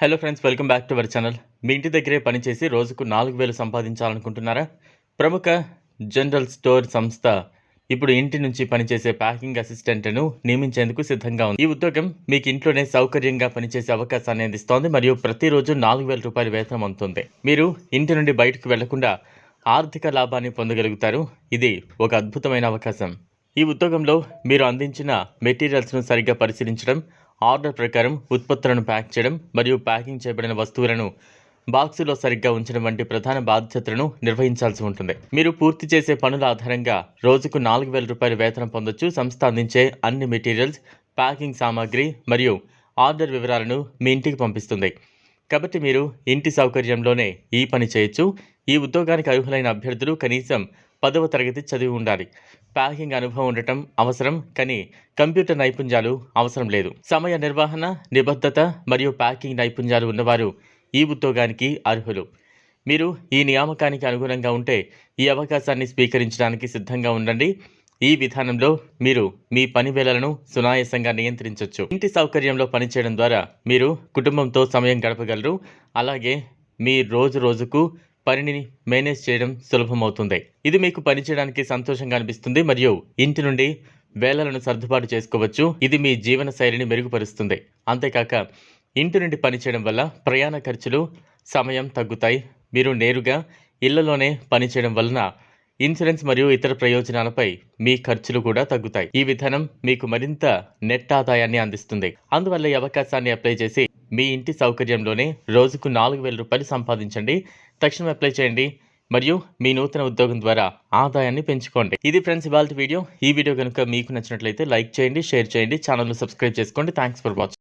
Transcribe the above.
Hello friends welcome back to our channel మీ ఇంటి దగ్గరే పనిచేసి రోజుకు నాలుగు వేలు సంపాదించాలనుకుంటున్నారా? ప్రముఖ జనరల్ స్టోర్ సంస్థ ఇప్పుడు ఇంటి నుంచి పనిచేసే ప్యాకింగ్ అసిస్టెంట్ను నియమించేందుకు సిద్ధంగా ఉంది. ఈ ఉద్యోగం మీకు ఇంట్లోనే సౌకర్యంగా పనిచేసే అవకాశాన్ని అందిస్తోంది మరియు ప్రతిరోజు నాలుగు వేల రూపాయల వేతనం అందుతుంది. మీరు ఇంటి నుండి బయటకు వెళ్ళకుండా ఆర్థిక లాభాన్ని పొందగలుగుతారు. ఇది ఒక అద్భుతమైన అవకాశం. ఈ ఉద్యోగంలో మీరు అందించిన మెటీరియల్స్ను సరిగ్గా పరిశీలించడం ఆర్డర్ ప్రకారం ఉత్పత్తులను ప్యాక్ చేయడం మరియు ప్యాకింగ్ చేయబడిన వస్తువులను బాక్సులో సరిగ్గా ఉంచడం వంటి ప్రధాన బాధ్యతలను నిర్వహించాల్సి ఉంటుంది. మీరు పూర్తి చేసే పనుల ఆధారంగా రోజుకు నాలుగు వేల రూపాయల వేతనం పొందొచ్చు. సంస్థ అందించే అన్ని మెటీరియల్స్ ప్యాకింగ్ సామాగ్రి మరియు ఆర్డర్ వివరాలను మీ ఇంటికి పంపిస్తుంది. కాబట్టి మీరు ఇంటి సౌకర్యంలోనే ఈ పని చేయొచ్చు. ఈ ఉద్యోగానికి అర్హులైన అభ్యర్థులు కనీసం పదవ తరగతి చదివి ఉండాలి. ప్యాకింగ్ అనుభవం ఉండటం అవసరం కానీ కంప్యూటర్ నైపుణ్యాలు అవసరం లేదు. సమయ నిర్వహణ నిబద్ధత మరియు ప్యాకింగ్ నైపుణ్యాలు ఉన్నవారు ఈ ఉద్యోగానికి అర్హులు. మీరు ఈ నియామకానికి అనుగుణంగా ఉంటే ఈ అవకాశాన్ని స్వీకరించడానికి సిద్ధంగా ఉండండి. ఈ విధానంలో మీరు మీ పని వేళలను సునాయాసంగా నియంత్రించవచ్చు ఇంటి సౌకర్యంలో పనిచేయడం ద్వారా మీరు కుటుంబంతో సమయం గడపగలరు. అలాగే మీ రోజు రోజుకు పనిని మేనేజ్ చేయడం సులభమవుతుంది. ఇది మీకు పని చేయడానికి సంతోషంగా అనిపిస్తుంది మరియు ఇంటి నుండి వేళలను సర్దుబాటు చేసుకోవచ్చు. ఇది మీ జీవన శైలిని మెరుగుపరుస్తుంది. అంతేకాక ఇంటి నుండి పనిచేయడం వల్ల ప్రయాణ ఖర్చులు సమయం తగ్గుతాయి. మీరు నేరుగా ఇళ్ళలోనే పనిచేయడం వలన ఇన్సూరెన్స్ మరియు ఇతర ప్రయోజనాలపై మీ ఖర్చులు కూడా తగ్గుతాయి. ఈ విధానం మీకు మరింత నెట్ ఆదాయాన్ని అందిస్తుంది. అందువల్ల ఈ అవకాశాన్ని అప్లై చేసి మీ ఇంటి సౌకర్యంలోనే రోజుకు నాలుగు వేల రూపాయలు సంపాదించండి తక్షణం అప్లై చేయండి మరియు మీ నూతన ఉద్యోగం ద్వారా ఆదాయాన్ని పెంచుకోండి. ఇది ఫ్రెండ్స్ ఇవాళ వీడియో. ఈ వీడియో కనుక మీకు నచ్చినట్లయితే లైక్ చేయండి షేర్ చేయండి ఛానల్ను సబ్స్క్రైబ్ చేసుకోండి. Thanks for watching.